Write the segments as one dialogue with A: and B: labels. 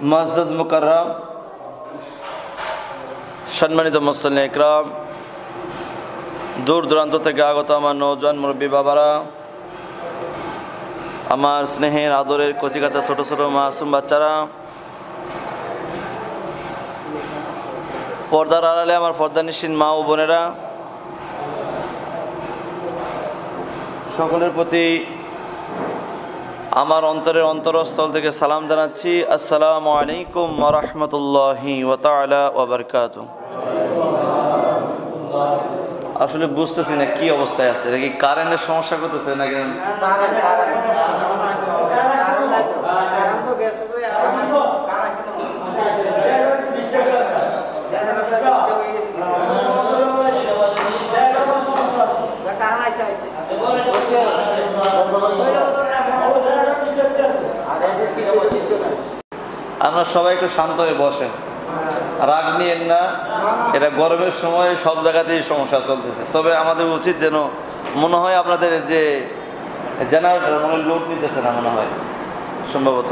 A: মসজিদ মুকাররম, সম্মানিত মুসলিম ইকরাম দূর দূরান্ত থেকে আগত আমার নৌজন মুরব্বী বাবারা, আমার স্নেহের আদরের কচিকাচা ছোট ছোট মাসুম বাচ্চারা, পর্দার আড়ালে আমার পর্দা পর্দানিসীন মা ও বোনেরা, সকলের প্রতি আমার অন্তরের অন্তরস্থল থেকে সালাম জানাচ্ছি। আসসালামু আলাইকুম রহমতুল্লাহি ওবরকাত আসলে বুঝতেছি না কি অবস্থায় আছে। নাকি কারেন্টের সমস্যা করতেছে নাকি? আমরা সবাই একটু শান্ত হয়ে বসেন। রাগ নিয়েন না, এটা গরমের সময় সব জায়গাতেই সমস্যা চলতেছে। তবে আমাদের উচিত যেন মনে হয় আপনাদের যে জেনারেটর মনে লোড নিতেছে না মনে হয়, সম্ভবত।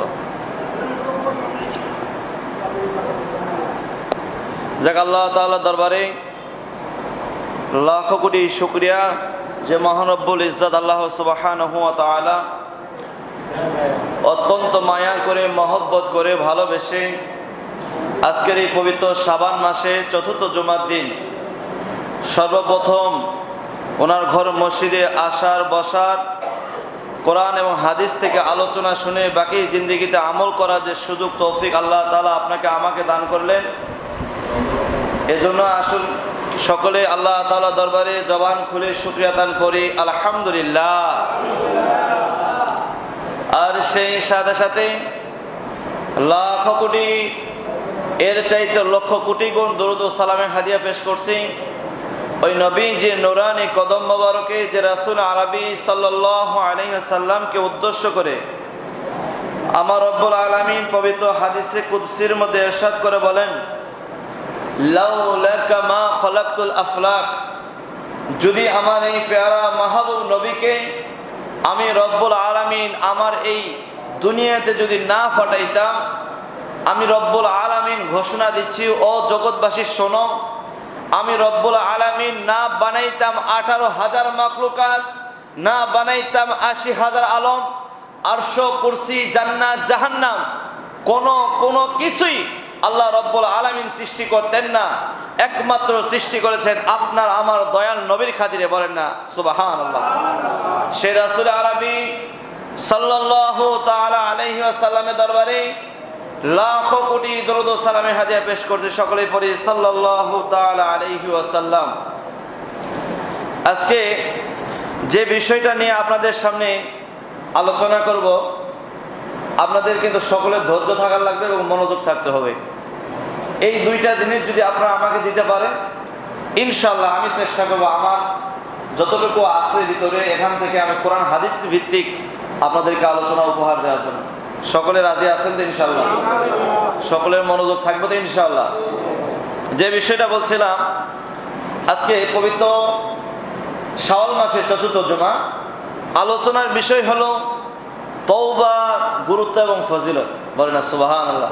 A: যাক, আল্লাহ তাআলা দরবারে লাখ কোটি শুক্রিয়া। যে মহানব্বুল ইজ্জত আল্লাহ সুবহানাহু ওয়া তাআলা অত্যন্ত মায়া করে, মহব্বত করে ভালোবেসে আজকের এই পবিত্র সাবান মাসে চতুর্থ জুমার দিন সর্বপ্রথম ওনার ঘর মসজিদে আসার, বসার, কোরআন এবং হাদিস থেকে আলোচনা শুনে বাকি জিন্দিগিতে আমল করার যে সুযোগ, তৌফিক আল্লাহ তালা আপনাকে আমাকে দান করলেন। এজন্য আসুন সকলে আল্লাহ তালা দরবারে জবান খুলে শুক্রিয়া দান করি। আলহামদুলিল্লাহ। আর সেই সাথে সাথে লাখ কোটি, এর চাইতে লক্ষ কোটি গুণ দরুদ সালামে হাদিয়া পেশ করছি। ওই নবী যে নোরানি কদম বাবারকে যে রাসুল আরবি সাল্লাহ আলহিসাল্লামকে উদ্দেশ্য করে আমার রব্বুল আলমিন পবিত্র হাদিসে কুদ্সির মধ্যে এরশাদ করে বলেন মা আফলাক। যদি আমার এই পেয়ারা মাহবুব নবীকে আমি রব্বুল আলামিন আমার এই দুনিয়াতে যদি না পাঠাইতাম, আমি রব্বুল আলামিন ঘোষণা দিচ্ছি, ও জগৎবাসী শোনো, আমি রব্বুল আলামিন না বানাইতাম আঠারো হাজার মাকলুকাত না বানাইতাম আশি হাজার আলম, আরশো কুরসি জান্নাত জাহান্নাম, কোনো কোনো কিছুই আল্লাহ রব্বুল আলামিন সৃষ্টি করতেন না। একমাত্র সৃষ্টি করেছেন আপনার, আমার দয়াল নবীর খাতিরে বলেন না। সুবাহান আল্লাহ সে রাসুল আরবি সাল্লাল্লাহু তাআলা আলাইহি ওয়াসাল্লামের দরবারে লাখ কোটি দরুদ সালামে হাদিয়া পেশ করছে সকলেই পড়ি সাল্লাল্লাহু তাআলা আলাইহি ওয়াসাল্লাম। আজকে যে বিষয়টা নিয়ে আপনাদের সামনে আলোচনা করব আপনাদের কিন্তু সকলের ধৈর্য থাকার লাগবে এবং মনোযোগ থাকতে হবে। এই দুইটা জিনিস যদি আপনারা আমাকে দিতে পারেন ইনশাল্লাহ আমি চেষ্টা করব আমার যতটুকু আছে ভিতরে, এখান থেকে আমি কোরআন, হাদিস ভিত্তিক আপনাদেরকে আলোচনা, উপহার দেওয়ার জন্য। সকলে রাজি আছেন তো ইনশাল্লাহ সকলের মনোযোগ থাকবে তো ইনশাল্লাহ যে বিষয়টা বলছিলাম, আজকে পবিত্র শাওয়াল মাসে চতুর্থ জমা, আলোচনার বিষয় হলো তওবা গুরুত্ব এবং ফজিলত। বলে না সুবাহান আল্লাহ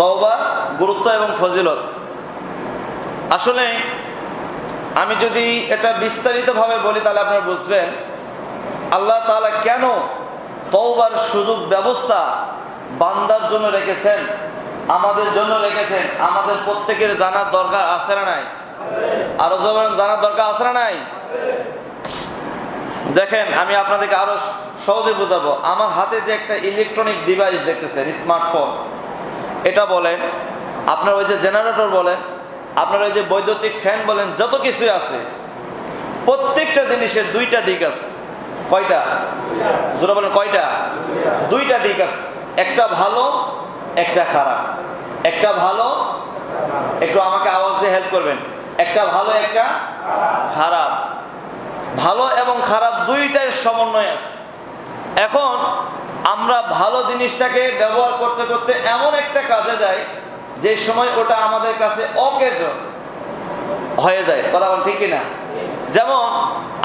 A: তওবা গুরুত্ব এবং ফজিলত। আসলে আমি যদি এটা বিস্তারিতভাবে বলি, তাহলে আপনারা বুঝবেন, আল্লাহ তাআলা কেন তওবার সুযোগ ব্যবস্থা বান্দার জন্য রেখেছেন, আমাদের জন্য রেখেছেন, আমাদের প্রত্যেকের জানার দরকার আছে না নাই? আরও জানার দরকার আছে না নাই? দেখেন, আমি আপনাদেরকে আরও সহজে বোঝাবো। আমার হাতে যে একটা ইলেকট্রনিক ডিভাইস দেখতেছেন স্মার্টফোন এটা বলেন, আপনার ওই যে জেনারেটর বলেন, আপনার ওই যে বৈদ্যুতিক ফ্যান বলেন, যত কিছুই আছে, প্রত্যেকটা জিনিসের দুইটা দিক আছে। কয়টা? জোরা বলেন, কয়টা? দুইটা দিক আছে। একটা ভালো, একটা খারাপ। একটা ভালো, একটু আমাকে আওয়াজ দিয়ে হেল্প করবেন। একটা ভালো, একটা খারাপ। ভালো এবং খারাপ দুইটাই সমন্বয় আছে। এখন আমরা ভালো জিনিসটাকে ব্যবহার করতে করতে এমন একটা কাজে যাই, যে সময় ওটা আমাদের কাছে অকেজ হয়ে যায়। কথা বল ঠিক কিনা? যেমন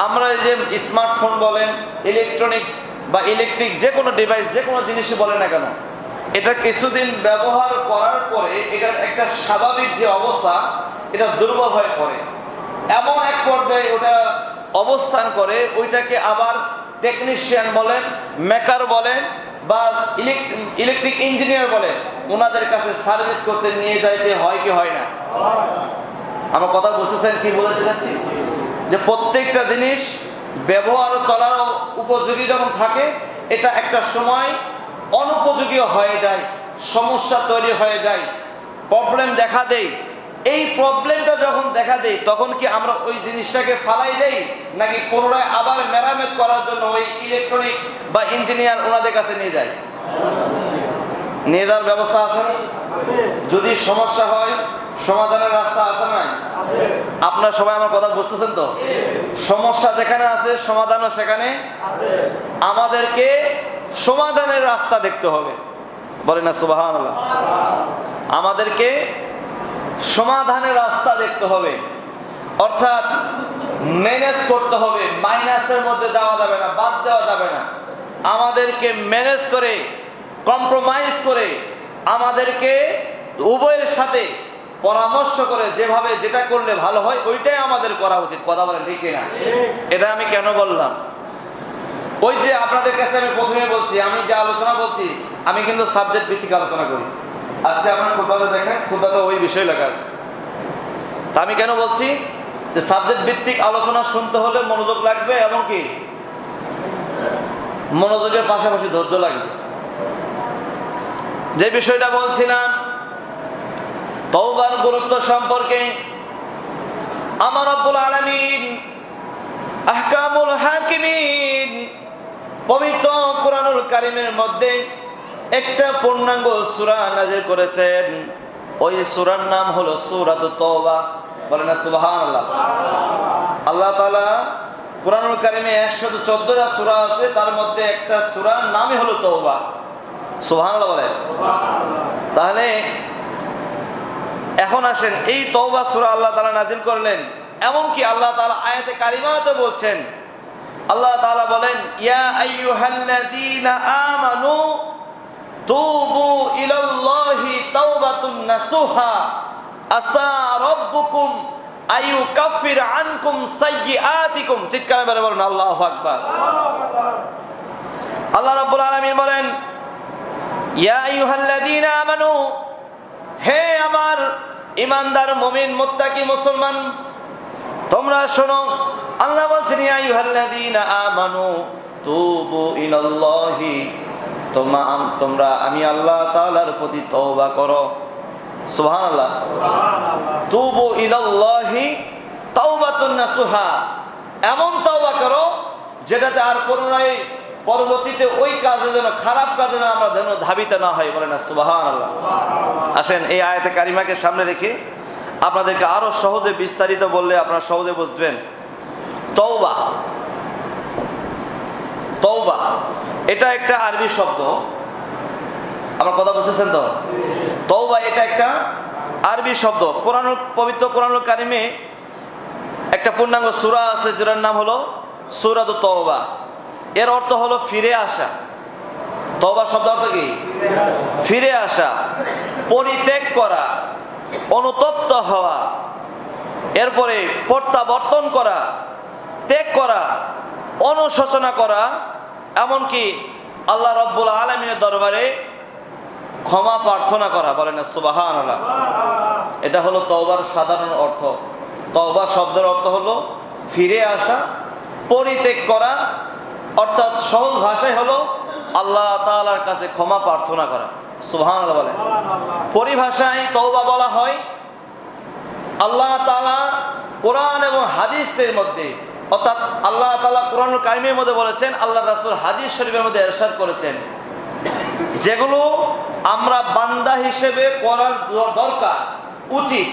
A: আমরা এই যে স্মার্টফোন বলেন, ইলেকট্রনিক বা ইলেকট্রিক যে কোনো ডিভাইস যে কোনো জিনিসই বলেন না কেন, এটা কিছুদিন ব্যবহার করার পরে এটার একটা স্বাভাবিক যে অবস্থা, এটা দুর্বল হয়ে পড়ে। এমন এক পর্যায়ে ওটা অবস্থান করে, ওইটাকে আবার টেকনিশিয়ান বলেন মেকার বলেন, বা ইলেকট্রিক ইঞ্জিনিয়ার বলেন ওনাদের কাছে সার্ভিস করতে নিয়ে যাইতে হয় কি হয় না? আমার কথা বুঝতেছেন কি বলতে চাচ্ছি? যে প্রত্যেকটা জিনিস ব্যবহার চলার উপযোগী যখন থাকে, এটা একটা সময় অনুপযোগী হয়ে যায়, সমস্যা তৈরি হয়ে যায় প্রবলেম দেখা দেয় এই প্রবলেমটা যখন দেখা দেয়, তখন কি আমরা ওই জিনিসটাকে ফালাই দেই? নাকি পুনরায় আবার মেরামত করার জন্য ওই ইলেকট্রনিক বা ইঞ্জিনিয়ার ওনাদের কাছে নিয়ে যায়? নিয়ে যাওয়ার ব্যবস্থা আছে যদি সমস্যা হয়, সমাধানের রাস্তা আছে না আপনার সবাই আমার কথা বুঝতেছেন তো? সমস্যা যেখানে আছে, সমাধানও সেখানে আমাদেরকে সমাধানের রাস্তা দেখতে হবে। বলে না সুবাহান আমাদেরকে সমাধানের রাস্তা দেখতে হবে। অর্থাৎ ম্যানেজ করতে হবে। মাইনাসের মধ্যে যাওয়া যাবে না, বাদ দেওয়া যাবে না। আমাদেরকে ম্যানেজ করে, কম্প্রোমাইজ করে, আমাদেরকে উভয়ের সাথে পরামর্শ করে, যেভাবে যেটা করলে ভালো হয়, ওইটাই আমাদের করা উচিত। কথা বলেন ঠিক না এটা আমি কেন বললাম? ওই যে আপনাদের কাছে আমি প্রথমে বলছি, আমি যে আলোচনা বলছি, আমি কিন্তু সাবজেক্ট ভিত্তিক আলোচনা করি। আজকে আপনার খুববাতে দেখেন খুববাতে ওই বিষয় লেখা আছে। তা আমি কেন বলছি? যে সাবজেক্ট ভিত্তিক আলোচনা শুনতে হলে মনোযোগ লাগবে এবং কি? মনোযোগের পাশাপাশি ধৈর্য লাগবে। যে বিষয়টা বলছিলাম, তওবার গুরুত্ব সম্পর্কে আমার রব্বুল আলামিন আহকামুল হাকিমিন পবিত্র কোরআনুল কারিমের মধ্যে একটা পূর্ণাঙ্গ সুরা নাজির করেছেন। ওই সুরার নাম হলো সূরাত তওবা। বলেন না, সুবহানাল্লাহ। আল্লাহ তাআলা কোরআনুল কারিমে একশত চোদ্দটা সূরা আছে, তার মধ্যে একটা সূরার নামই হলো তওবা। সুবহানাল্লাহ বলেন। তাহলে এখন আসেন, এই তওবা সূরা আল্লাহ তাআলা নাজিল করলেন, এমনকি আল্লাহ তাআলা আয়াতে কারিমাতে বলছেন, আল্লাহ তাআলা বলেন, ইয়া আইয়ুহাল্লাযীনা আমানু তুবু ইলাল্লাহি তাওবাতুন নাসুহা। আসা রাব্বুকুম আইয়ুকাফির আনকুম সাইয়্যাতিকুম চিৎকার মেরে বলুন, আল্লাহু আকবার। আল্লাহ রাব্বুল আলামিন বলেন, ইয়া আইয়ুহাল্লাযীনা আমানু, হে আমার ইমানদার মুমিন, মুত্তাকি, মুসলমান, তোমরা শোনো, আল্লাহ বলছেন, ইয়া আইয়ুহাল্লাযীনা আমানু, তুবু ইলাল্লাহি তোমরা আমি আল্লাহ তাআলার প্রতি তওবা করো। তুবু নাসুহা। এমন তওবা করো আর পুনরায় পরবর্তীতে ওই খারাপ আমরা যেন ধাবিত না হয় না? সুবহানাল্লাহ। আসেন, এই আয়াতে কারিমাকে সামনে রেখে আপনাদেরকে আরও সহজে বিস্তারিত বললে আপনারা সহজে বুঝবেন। তওবা। তওবা। এটা একটা আরবি শব্দ। আমার কথা বুঝতেছেন তো? তওবা এটা একটা আরবি শব্দ। কোরআন পবিত্র কোরআন কারিমে একটা পূর্ণাঙ্গ সুরা আছে, যেটার নাম হলো সূরাত তওবা। এর অর্থ হলো ফিরে আসা। তওবা শব্দ অর্থ কি? ফিরে আসা, পরিত্যাগ করা, অনুতপ্ত হওয়া, এরপরে প্রত্যাবর্তন করা, ত্যাগ করা, অনুশোচনা করা এমনকি আল্লাহ রব্বুল আলমিনের দরবারে ক্ষমা প্রার্থনা করা বলেন সুবাহান আল্লাহ এটা হলো তওবার সাধারণ অর্থ। তওবা শব্দের অর্থ হলো ফিরে আসা পরিত্যাগ করা অর্থাৎ সহজ ভাষায় হলো আল্লাহ তাআলার কাছে ক্ষমা প্রার্থনা করা। সুবহান বলেন। পরিভাষায় তওবা বলা হয় আল্লাহ তাআলা কোরআন এবং হাদিসের মধ্যে অর্থাৎ আল্লাহ তালা কোরআন কারিমের মধ্যে বলেছেন আল্লাহ রাসুল হাদিস শরীফের মধ্যে এরশাদ করেছেন। যেগুলো আমরা বান্দা হিসেবে করার দরকার, উচিত।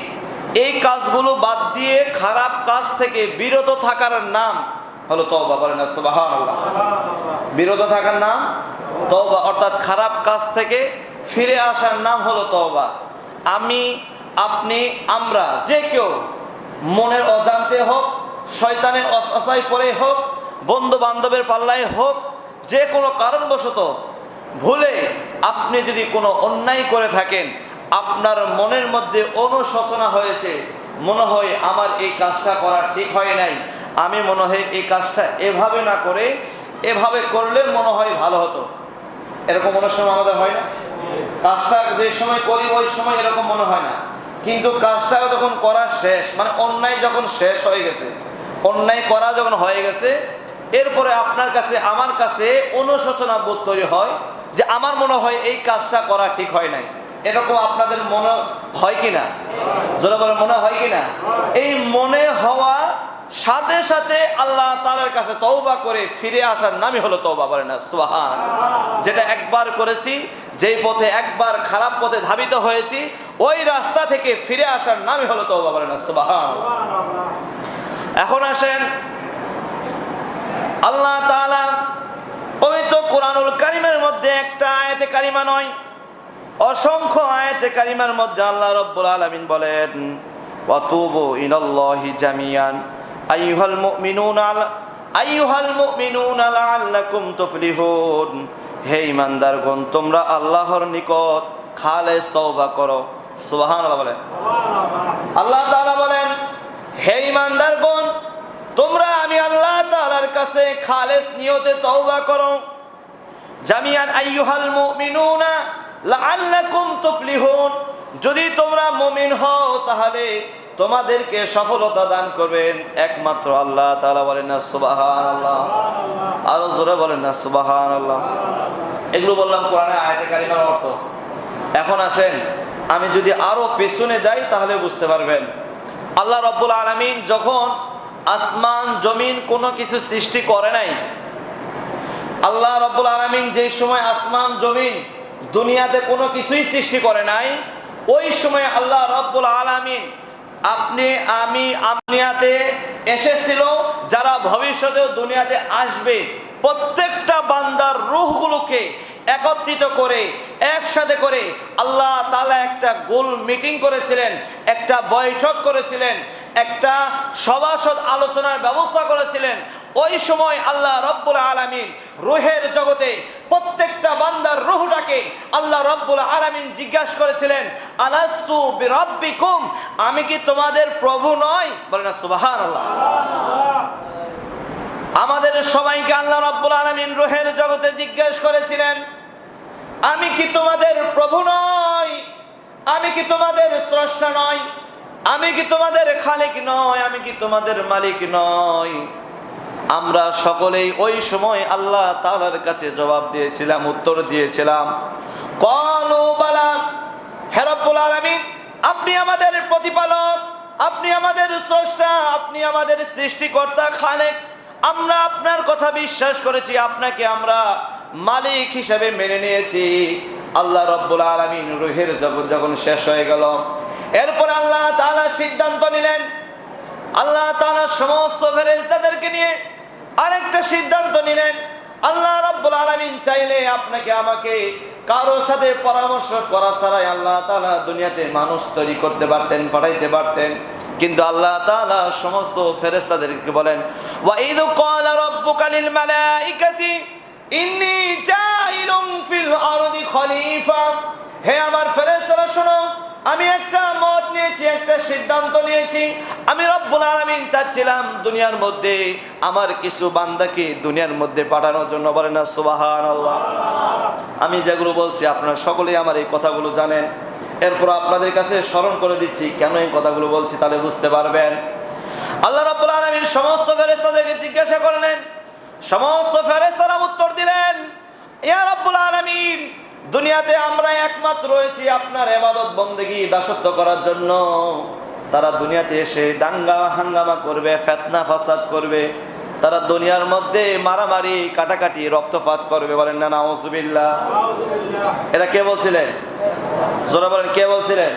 A: এই কাজগুলো বাদ দিয়ে খারাপ কাজ থেকে বিরত থাকার নাম হলো তওবা, বলেন বিরত থাকার নাম তওবা, অর্থাৎ খারাপ কাজ থেকে ফিরে আসার নাম হলো তওবা। আমি, আপনি, আমরা, যে কেউ মনের অজান্তে হোক শয়তানের অসাই পরে হোক বন্ধু বান্ধবের পাল্লায় হোক, যে কোনো কারণবশত ভুলে আপনি যদি কোনো অন্যায় করে থাকেন, আপনার মনের মধ্যে অনুশোচনা হয়েছে, মনে হয় আমার এই কাজটা করা ঠিক হয় নাই, আমি মনে হয় এই কাজটা এভাবে না করে, এভাবে করলে মনে হয় ভালো হতো। এরকম অনেক সময় আমাদের হয় না? কাজটা যে সময় করি, ওই সময় এরকম মনে হয় না। কিন্তু কাজটা যখন করা শেষ মানে অন্যায় যখন শেষ হয়ে গেছে অন্যায় করা যখন হয়ে গেছে, এরপরে আপনার কাছে, আমার কাছে অনুশোচনা বোধ তৈরি হয় যে আমার মনে হয় এই কাজটা করা ঠিক হয় নাই। এরকম আপনাদের মনে হয় কি না? বলে মনে হয় কি না? এই মনে হওয়া সাথে সাথে আল্লাহ তাআলার কাছে তওবা করে ফিরে আসার নামই হলো তওবা বলে না? সুবহান যেটা একবার করেছি, যেই পথে একবার খারাপ পথে ধাবিত হয়েছি, ওই রাস্তা থেকে ফিরে আসার নামই হলো তওবা বলে না? সুবহান এখন আসেন। আল্লাহ তাআলা পবিত্র কোরআনুল কারিমের মধ্যে একটা আয়াতে কারিমা নয়, অসংখ্য আয়াতে কারিমার মধ্যে আল্লাহ রব্বুল আলামিন বলেন, ওয়াতুবু ইলাল্লাহি জামিয়ান আইয়ুহাল মুমিনুনা আইয়ুহাল মুমিনুনা লাআল্লাকুম তুফলিহুন। হে ইমানদারগণ তোমরা আল্লাহর নিকট খালেস তওবা করো। সুবহানাল্লাহ বলেন। আল্লাহ তাআলা বলেন হে ইমানদারগণ তোমরা আমি আল্লাহ তাআলার কাছে খালেস নিয়তে তওবা করো। জামিয়ান আইয়ুহাল মুমিনুনা লাআল্লাকুম তুফলিহুন। যদি তোমরা মুমিন হও, তাহলে তোমাদেরকে সফলতা দান করবেন। একমাত্র আল্লাহ তাআলা বলেন না, সুবহানাল্লাহ। আরও জোরে বলেন না, সুবহানাল্লাহ। এগুলো বললাম কোরআনে আয়াতে কারিমার অর্থ। এখন আসেন, আমি যদি আরও পিছনে যাই, তাহলে বুঝতে পারবেন। আল্লাহ রব্বুল আলামিন যখন আসমান, জমিন কোনো কিছু সৃষ্টি করে নাই, আল্লাহ রব্বুল আলমিন যেই সময় আসমান, জমিন দুনিয়াতে কোনো কিছুই সৃষ্টি করে নাই, ওই সময় আল্লাহ রব্বুল আলমিন আপনি, আমি আপনিয়াতে এসেছিল যারা ভবিষ্যতেও দুনিয়াতে আসবে। প্রত্যেকটা বান্দার রুহগুলোকে একত্রিত করে একসাথে করে আল্লাহ তালা একটা গোল মিটিং করেছিলেন, একটা বৈঠক করেছিলেন, একটা সভাসদ আলোচনার ব্যবস্থা করেছিলেন। ওই সময় আল্লাহ রব্বুল আলামিন রুহের জগতে প্রত্যেকটা বান্দার রুহটাকে আল্লাহ রব্বুল আলামিন জিজ্ঞাসা করেছিলেন, আলাস্তু বিরব্বিকুম? আমি কি তোমাদের প্রভু নয় বলে না, সুবহানাল্লাহ। আমাদের সবাইকে আল্লাহ রব্বুল আলামিন রুহের জগতে জিজ্ঞাসা করেছিলেন আমি কি তোমাদের প্রভু নয় আমি কি তোমাদের স্রষ্টা নয় আমি কি তোমাদের খালিক নয় আমি কি তোমাদের মালিক নয় আমরা সকলেই ওই সময় আল্লাহ তাআলার কাছে জবাব দিয়েছিলাম, উত্তর দিয়েছিলাম। আপনি আমাদের প্রতিপালক, আপনি আমাদের স্রষ্টা, আপনি আমাদের সৃষ্টিকর্তা, খালেক। আমরা আপনার কথা বিশ্বাস করেছি, আপনাকে আমরা মালিক হিসেবে মেনে নিয়েছি। আল্লাহ রব্বুল আলমিন রুহের জগৎ যখন শেষ হয়ে গেল, এরপর আল্লাহ তাআলা সিদ্ধান্ত নিলেন। আল্লাহ তালা সমস্ত ফেরেশতাদেরকে নিয়ে আরেকটা সিদ্ধান্ত নিলেন। আল্লাহ রাব্বুল আলামিন চাইলে আপনাকে আমাকে কারোর সাথে পরামর্শ করা ছাড়াই আল্লাহ তালা দুনিয়াতে মানুষ তৈরি করতে পারতেন, পাঠাইতে পারতেন। কিন্তু আল্লাহ তাআলা সমস্ত ফেরেশতাদেরকে বলেন, ওয়া ইদ ক্বালা রাব্বুকা লিল মালাইকাতি ইন্নী জাইলুম ফিল আরদি খলিফা। হে আমার ফেরেশতারা, শোনো, আমি একটা মত নিয়েছি, একটা সিদ্ধান্ত নিয়েছি। আমি রব্বুল আলামিন চাচ্ছিলাম দুনিয়ার মধ্যে আমার কিছু বান্দাকে দুনিয়ার মধ্যে পাঠানোর জন্য। বলেন না, সুবহানাল্লাহ। আমি যেগুলো বলছি, আপনারা সকলেই আমার এই কথাগুলো জানেন। এরপর আপনাদের কাছে স্মরণ করে দিচ্ছি, কেন এই কথাগুলো বলছি তাহলে বুঝতে পারবেন। আল্লাহ রাব্বুল আলামিন সমস্ত ফেরেশতাদেরকে জিজ্ঞাসা করলেন সমস্ত ফেরেশতারা উত্তর দিলেন আলামিন, দুনিয়াতে আমরা একমাত্র রয়েছি আপনার এবাদত বন্দেগী দাসত্ব করার জন্য। তারা দুনিয়াতে এসে দাঙ্গা হাঙ্গামা করবে, ফেতনা ফাসাদ করবে। তারা দুনিয়ার মধ্যে মারামারি, কাটাকাটি, রক্তপাত করবে। বলেন, না নাউজুবিল্লাহ। এরা কে বলছিলেন? জোরা বলেন, কে বলছিলেন?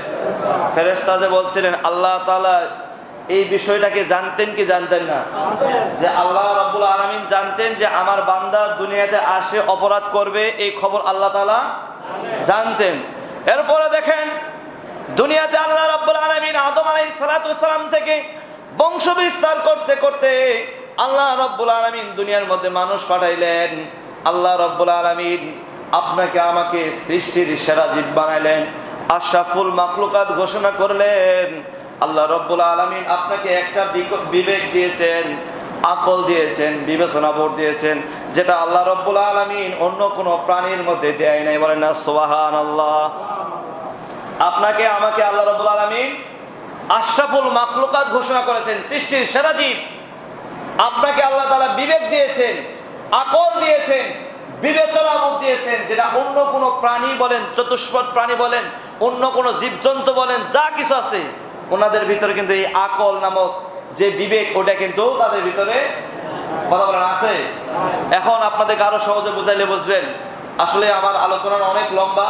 A: ফেরেস্তাজে বলছিলেন, আল্লাহ তাআলা এই বিষয়টাকে জানতেন কি জানতেন না? যে আল্লাহ রাব্বুল আলামিন জানতেন যে আমার বান্দা দুনিয়াতে আসে, অপরাধ করবে, এই খবর আল্লাহ তাআলা জানতেন। এরপরে দেখেন, দুনিয়াতে আল্লাহ রাব্বুল আলামিন আদম আলাই সালাতু সালাম থেকে বংশ বিস্তার করতে করতে আল্লাহ রাব্বুল আলামিন দুনিয়ার মধ্যে মানুষ পাঠাইলেন। আল্লাহ রাব্বুল আলামিন আপনাকে, আমাকে সৃষ্টির সেরা জীব বানাইলেন। আশরাফুল মাখলুকাত ঘোষণা করলেন আল্লাহ রব্বুল আলমিন আপনাকে একটা বিবেক দিয়েছেন, আকল দিয়েছেন, বিবেচনা বোধ দিয়েছেন, যেটা আল্লাহ রব্বুল আলমিন অন্য কোনো প্রাণীর মধ্যে দেয় নাই। বলেন না সোহান আল্লাহ আপনাকে, আমাকে আল্লাহ রব্বুল আলমিন আশরাফুল মাখলুকাত ঘোষণা করেছেন, সৃষ্টির সেরা জীব। আপনাকে আল্লাহ তাআলা বিবেক দিয়েছেন, আকল দিয়েছেন, বিবেচনা বোধ দিয়েছেন, যেটা অন্য কোনো প্রাণী বলেন, চতুষ্পদ প্রাণী বলেন, অন্য কোনো জীবজন্তু বলেন, যা কিছু আছে ওনাদের ভিতরে কিন্তু এই আকল নামক যে বিবেক, ওটা কিন্তু তাদের ভিতরে কথা আছে। এখন আপনাদেরকে আরও সহজে বুঝাইলে বুঝবেন, আসলে আমার আলোচনার অনেক লম্বা।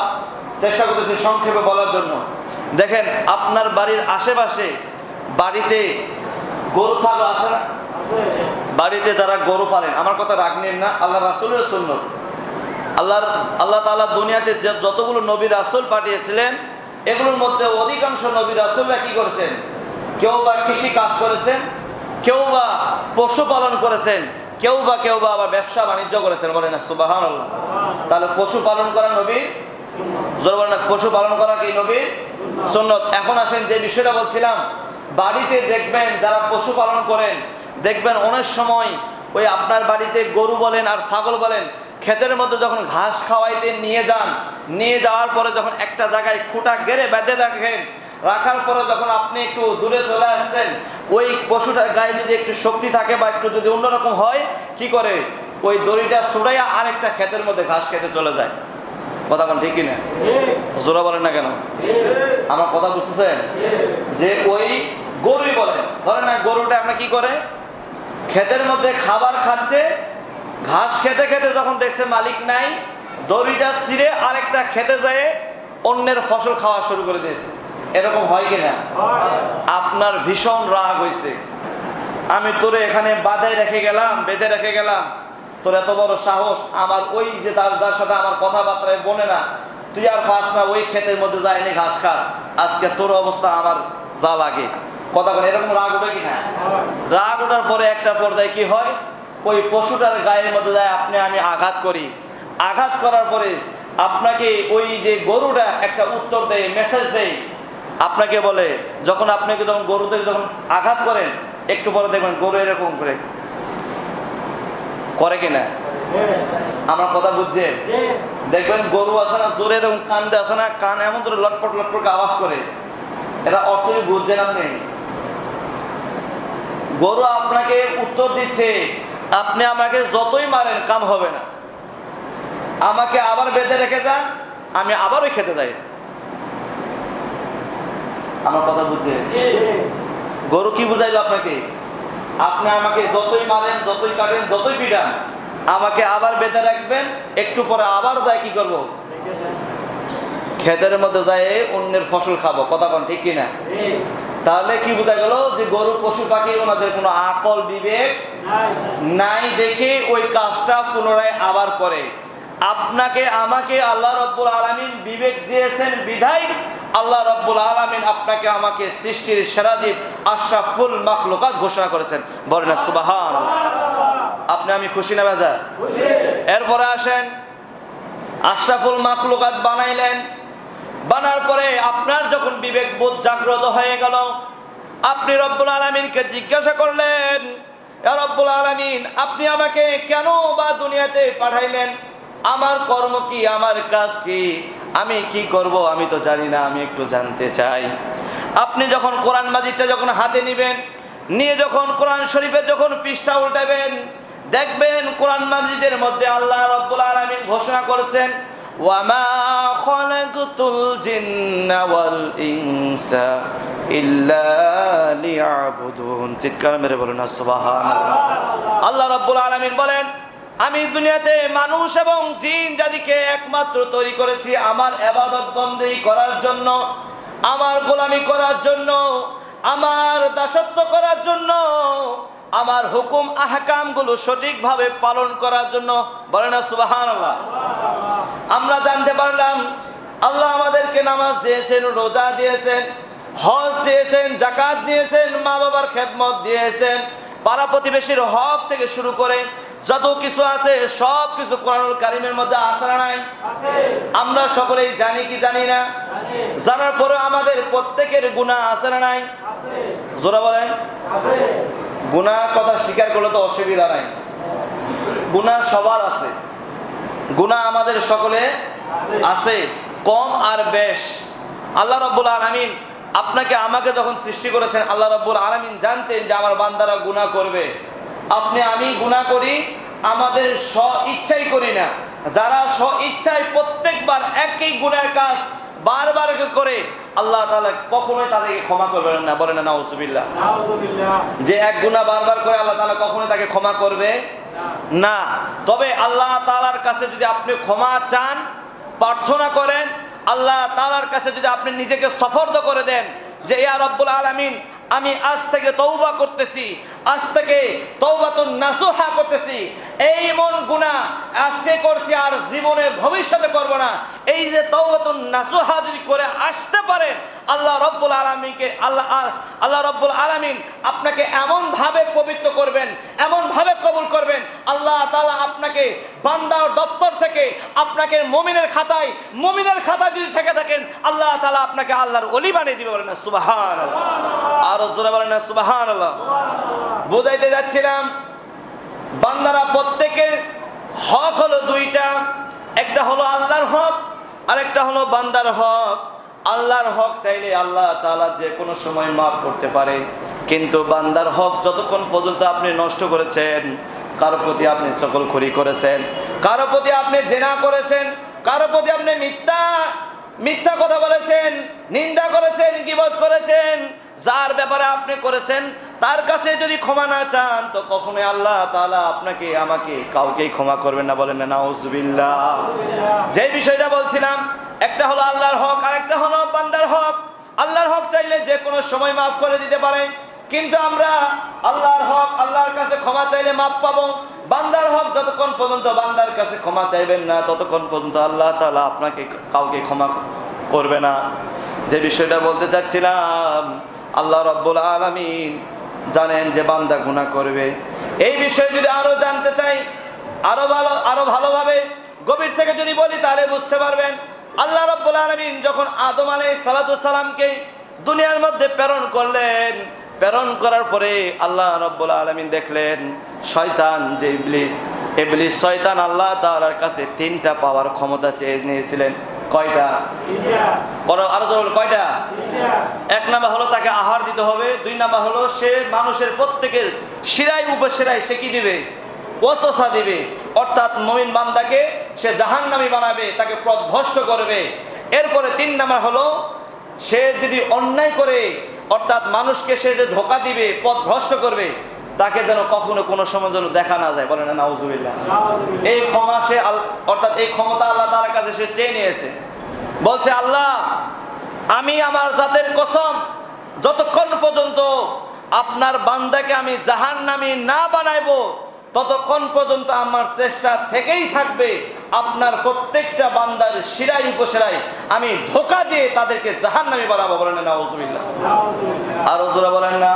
A: চেষ্টা করতেছি সংক্ষেপে বলার জন্য। দেখেন, আপনার বাড়ির আশেপাশে বাড়িতে গরু, ছাগল আছে না? বাড়িতে যারা গরু পালেন, আমার কথা রাগ নেন না আল্লাহ রাসুলের সুন্নত। আল্লাহর, আল্লাহ তালা দুনিয়াতে যতগুলো নবী রাসুল পাঠিয়েছিলেন এগুলোর মধ্যে অধিকাংশ নবী রাসুলরা কি করেছেন? কেউ বা কৃষি কাজ করেছেন, কেউ বা পশুপালন করেছেন, কেউ বা কেউ বা আবার ব্যবসা বাণিজ্য করেছেন। বলেন সুবাহান তাহলে পশুপালন করা নবী? জোর বলেন পশুপালন করা কি নবী? সুন্নত। এখন আসেন, যে বিষয়টা বলছিলাম, বাড়িতে দেখবেন যারা পশুপালন করেন, দেখবেন অনেক সময় ওই আপনার বাড়িতে গরু বলেন আর ছাগল বলেন ক্ষেতের মধ্যে যখন ঘাস খাওয়াইতে নিয়ে যান, নিয়ে যাওয়ার পরে যখন একটা জায়গায় খুঁটা গেড়ে বেঁধে রাখেন, রাখার পরে যখন আপনি একটু দূরে চলে আসছেন, ওই পশুটার গায়ে যদি একটু শক্তি থাকে বা একটু যদি অন্যরকম হয়, কি করে? ওই দড়িটা ছুড়াইয়া আরেকটা ক্ষেতের মধ্যে ঘাস খেতে চলে যায়। কথা কোন ঠিকই না জোরা বলেন না কেন? আমার কথা বুঝতেছেন? যে ওই গরুই বলেন। ধরেন না, গরুটা আপনি কি করে? ক্ষেতের মধ্যে খাবার খাচ্ছে ঘাস খেতে খেতে যখন দেখছে মালিক নাই, দড়িটা ছিঁড়ে আরেকটা খেতে যায় অন্যের ফসল খাওয়া শুরু করে দিয়েছে। এরকম হয় কি না? আপনার ভীষণ রাগ হয়েছে আমি তোরে এখানে বাধায় রেখে গেলাম, বেঁধে রেখে গেলাম। তোর এত বড় সাহস, আমার ওই যে তার যার সাথে আমার কথাবার্তায় বনে না, তুই আর পাস না, ওই ক্ষেতের মধ্যে যায়নি, ঘাস খাস। আজকে তোর অবস্থা আমার যা লাগে। কথা বলে এরকম রাগ উঠে কিনা রাগ ওঠার পরে একটা পর্যায়ে কি হয়? ওই পশুটার গায়ের মধ্যে যায়, আপনি, আমি আঘাত করি। আঘাত করার পরে আপনাকে ওই যে গরুটা একটা উত্তর দেয় মেসেজ দেয়। আপনাকে বলে, যখন আপনাকে যখন গরুতে যখন আঘাত করেন, একটু পরে দেখবেন গরু এরকম করে করে কিনা। আমার কথা বুঝছে দেখবেন গরু আছে না, জোরে এরকম কান দিয়ে আছে না, কান এমন ধরে লটপট লটপট আওয়াজ করে। এটা অর্থ কি বুঝছেন আপনি। গরু আপনাকে উত্তর দিচ্ছে আপনি আমাকে যতই মারেন, কাম হবে না। আমাকে আবার বেঁধে রেখে যান, আমি আবারও খেতে যাই। আমার কথা বুঝছে গরু কি বুঝাইলো আপনাকে? আপনি আমাকে যতই মারেন, যতই কাটেন, যতই পিটান, আমাকে আবার বেঁধে রাখবেন, একটু পরে আবার যায় কি করব? ক্ষেতের মধ্যে যায় অন্যের ফসল খাব। কথা কোন ঠিক কিনা? তাহলে কি বোঝা গেল যে গরু পশু পাখি ওনাদের কোনো আকল বিবেক নাই। দেখে ওই কাজটা পুনরায় আবার করে। আপনাকে আমাকে আল্লাহ রব্বুল আলমিন বিবেক দিয়েছেন বিধায় আল্লাহ রব্বুল আলমিন আপনাকে আমাকে সৃষ্টির সেরাজীব আশরাফুল মাখলুকাত ঘোষণা করেছেন। বলেন সুবাহান আপনি আমি খুশি না বেজা এরপরে আসেন আশরাফুল মাখলুকাত বানাইলেন। বানার পরে আপনার যখন বিবেক বোধ জাগ্রত হয়ে গেল, আপনি রব্বুল আলমিনকে জিজ্ঞাসা করলেন "ইয়া রব্বুল আলমিন, আপনি আমাকে কেন বা দুনিয়াতে পাঠাইলেন? আমার কর্ম কি? আমার কাজ কি? আমি কি করব? আমি তো জানি না, আমি একটু জানতে চাই। আপনি যখন কোরআন মাজিদটা যখন হাতে নেবেন, নিয়ে যখন কোরআন শরীফের যখন পৃষ্ঠা উল্টাবেন, দেখবেন কোরআন মাজিদের মধ্যে আল্লাহ রব্বুল আলমিন ঘোষণা করেছেন চিৎকার মেরে আল্লাহ বলেন, আমি দুনিয়াতে মানুষ এবং জিন জাতিকে একমাত্র তৈরি করেছি আমার এবাদত বন্দেই করার জন্য, আমার গোলামি করার জন্য, আমার দাসত্ব করার জন্য, আমার হুকুম আহকামগুলো সঠিকভাবে পালন করার জন্য। বলে না, সুবহানাল্লাহ। আমরা জানতে পারলাম, আল্লাহ আমাদেরকে নামাজ দিয়েছেন, রোজা দিয়েছেন, হজ দিয়েছেন জাকাত দিয়েছেন মা বাবার খেদমত দিয়েছেন, পাড়া প্রতিবেশীর হক থেকে শুরু করে যত কিছু আছে, সব কিছু কোরআনুল কারিমের মধ্যে আসে না নাই? আমরা সকলেই জানি কি জানি না? জানার পরে আমাদের প্রত্যেকের গুণা না নাই? জোরা বলেন। গুণা কথা স্বীকার করলে তো অসুবিধা নাই। গুণা সবার আছে। গুণা আমাদের সকলে আছে কম আর বেশ। আল্লাহ রব্বুল আলমিন আপনাকে আমাকে যখন সৃষ্টি করেছেন আল্লাহ রব্বুল আলমিন জানতেন যে আমার বান্দারা গুণা করবে। আপনি আমি গুণা করি আমাদের স্ব ইচ্ছাই করি না। যারা স্ব ইচ্ছায় প্রত্যেকবার একই গুণের কাজ বারবার করে আল্লাহ তাআলা কখনোই তাদেরকে ক্ষমা করবেন না। বলেন না নাউজুবিল্লাহ। যে এক গুণা বারবার করে আল্লাহ তাআলা কখনোই তাকে ক্ষমা করবে না। তবে আল্লাহ তালার কাছে যদি আপনি ক্ষমা চান, প্রার্থনা করেন, আল্লাহ তালার কাছে যদি আপনি নিজেকে সফর্দ করে দেন যে, ইয়া রব্বুল আলমিন, আমি আজ থেকে তৌবা করতেছি আজ থেকে তৌবাতুন নাসুহা করতেছি। এই মন গুনাহ আজকে করছি আর জীবনে ভবিষ্যতে করব না। এই যে তৌবাতুন নাসুহা যদি করে আসতে পারেন, আল্লাহ রব্বুল আলমীকে আল্লাহ আল্লাহ রব্বুল আলমিন আপনাকে এমন ভাবে পবিত্র করবেন এমন ভাবে কবুল করবেন, আল্লাহ তালা আপনাকে বান্দার দপ্তর থেকে, আপনাকে মমিনের খাতায় মমিনের খাতায় যদি থেকে থাকেন, আল্লাহ তালা আপনাকে আল্লাহর অলি বানিয়ে দিবে বলেন সুবাহান আরও জোরে বলেন সুবাহান আল্লাহ বোঝাইতে যাচ্ছিলাম, বান্দারা প্রত্যেকের হক হলো দুইটা। একটা হলো আল্লাহর হক আর একটা হলো বান্দার হক। আল্লাহর হক চাইলে আল্লাহ তাআলা যে কোনো সময় মাফ করতে পারে, কিন্তু বান্দার হক যতক্ষণ পর্যন্ত আপনি নষ্ট করেছেন, কারও প্রতি আপনি সকল খড়ি করেছেন, কারও প্রতি আপনি জেনা করেছেন, কারও প্রতি আপনি মিথ্যা মিথ্যা কথা বলেছেন, নিন্দা করেছেন, গিবত করেছেন, যার ব্যাপারে আপনি করেছেন তার কাছে যদি ক্ষমা না চান, তো কখনোই আল্লাহ তাআলা আপনাকে, আমাকে কাউকেই ক্ষমা করবেন না। বলেন না নাউজুবিল্লাহ। যে বিষয়টা বলছিলাম, একটা হলো আল্লাহর হক আর একটা হলো বান্দার হক। আল্লাহর হক চাইলে যে কোনো সময় মাফ করে দিতে পারে। কিন্তু আমরা আল্লাহর হক, আল্লাহর কাছে ক্ষমা চাইলে মাফ পাবো। বান্দার হক যতক্ষণ পর্যন্ত বান্দার কাছে ক্ষমা চাইবেন না, ততক্ষণ পর্যন্ত আল্লাহ তালা আপনাকে কাউকে ক্ষমা করবে না। যে বিষয়টা বলতে চাচ্ছিলাম, আল্লাহ রব্বুল আলামিন জানেন যে বান্দা গুণা করবে। এই বিষয়ে যদি আরও জানতে চাই, আরও ভালো, আরও ভালোভাবে, গভীর থেকে যদি বলি, তাহলে বুঝতে পারবেন, আল্লাহ রব্বুল আলামিন যখন আদম আলাইহিস সালাতু সালামকে দুনিয়ার মধ্যে প্রেরণ করলেন, প্রেরণ করার পরে আল্লাহ রব্বুল আলামিন দেখলেন, শয়তান যে ইবলিস ইবলিস শয়তান আল্লাহ তাআলার কাছে তিনটা পাওয়ার ক্ষমতা চেয়ে নিয়েছিলেন। কয়টা? জোরে কয়টা? এক নাম্বার হলো তাকে আহার দিতে হবে, দুই নাম্বার হলো সে মানুষের প্রত্যেকের শিরায় দিবে? দিবে। অর্থাৎ বান্দাকে সে বানাবে, তাকে করবে। এরপরে তিন নাম্বার হলো সে যদি অন্যায় করে, অর্থাৎ মানুষকে সে যে ধোকা দিবে পথ ভ্রষ্ট করবে তাকে যেন কখনো কোনো সময় যেন দেখা না যায়। বলে না নাউজুবিল্লাহ। এই ক্ষমা সে অর্থাৎ এই ক্ষমতা আল্লাহ তার কাছে সে চেয়ে নিয়েছে। বলছে, আল্লাহ, আমি আমার জাতের কসম যতক্ষণ পর্যন্ত আপনার বান্দাকে আমি জাহান নামি না বানাইবো, ততক্ষণ পর্যন্ত আমার চেষ্টা থেকেই থাকবে আপনার প্রত্যেকটা বান্দার শিরাই উপশিরাই আমি ধোকা দিয়ে তাদেরকে জাহান নামি বানাবো। বলেন না নাউজুবিল্লাহ। আর বলেন না।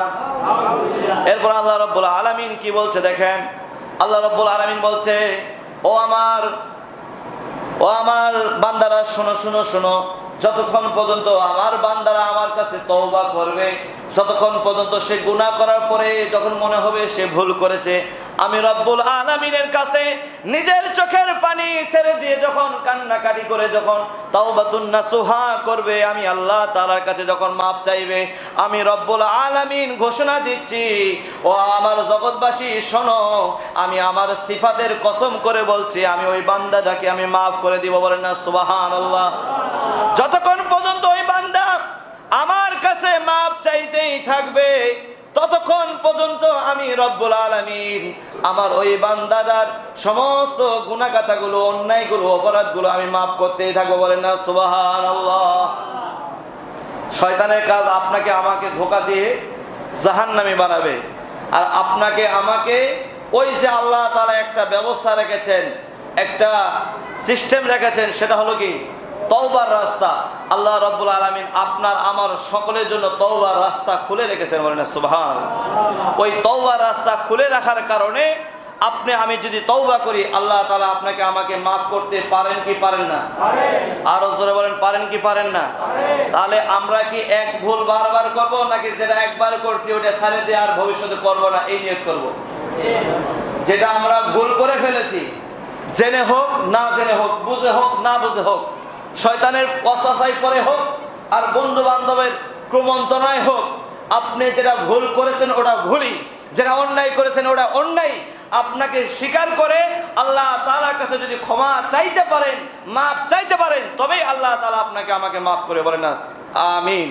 A: এরপর আল্লাহ রব্বুল আলমিন কি বলছে দেখেন? আল্লাহ রব্বুল আলমিন বলছে, ও আমার ও আমার বান্দারা, শোনো শোনো শোনো, যতক্ষণ পর্যন্ত আমার বান্দারা আমার কাছে তওবা করবে, যতক্ষণ পর্যন্ত সে গুণা করার পরে যখন মনে হবে সে ভুল করেছে আমি রব্বুল আলামিনের কাছে নিজের চোখের পানি ছেড়ে দিয়ে যখন কান্নাকাটি করে যখন তাওবাতুন নাসুহা করবে, আমি আল্লাহ তাআলার কাছে যখন মাপ চাইবে, আমি রব্বুল আলামিন ঘোষণা দিচ্ছি, ও আমার জগৎবাসী, শোনো, আমি আমার সিফাতের কসম করে বলছি, আমি ওই বান্দাটাকে আমি মাফ করে দিব। বলেন না সুবাহান আল্লাহ যতক্ষণ পর্যন্ত ওই বান্দা আমার কাছে মাপ চাইতেই থাকবে ততক্ষণ পর্যন্ত আমি রব্বুল আলামিন আমার ওই বান্দাদার সমস্ত গুণাগাথাগুলো অন্যায়গুলো, অপরাধগুলো আমি মাফ করতেই থাকব। বলেন না, সুবহানাল্লাহ। শয়তানের কাজ আপনাকে আমাকে ধোকা দিয়ে জাহান্নামী বানাবে। আর আপনাকে আমাকে ওই যে আল্লাহ তাআলা একটা ব্যবস্থা রেখেছেন, একটা সিস্টেম রেখেছেন, সেটা হলো কি? তওবার রাস্তা। আল্লাহ রব্বুল আলামিন আপনার, আমার সকলের জন্য তওবার রাস্তা খুলে রেখেছেন বলেন সুবহান ওই তওবার রাস্তা খুলে রাখার কারণে আপনি, আমি যদি তৌবা করি, আল্লাহ তালা আপনাকে আমাকে মাফ করতে পারেন কি পারেন না? আরও জোরে বলেন, পারেন কি পারেন না? তাহলে আমরা কি এক ভুল বারবার করব, নাকি যেটা একবার করছি ওটা ছাড়ে দিয়ে আর ভবিষ্যতে করব না? এই নিয়ত করব। যেটা আমরা ভুল করে ফেলেছি, জেনে হোক, না জেনে হোক, বুঝে হোক, না বুঝে হোক শয়তানের অসাশাই পরে হোক আর বন্ধু বান্ধবের ক্রমন্তনায় হোক, আপনি যেটা ভুল করেছেন ওটা ভুলই, যেটা অন্যায় করেছেন ওটা অন্যায়। আপনাকে স্বীকার করে আল্লাহ তালার কাছে যদি ক্ষমা চাইতে পারেন মাপ চাইতে পারেন, তবেই আল্লাহ তালা আপনাকে আমাকে মাফ করে বলে না। আমিন।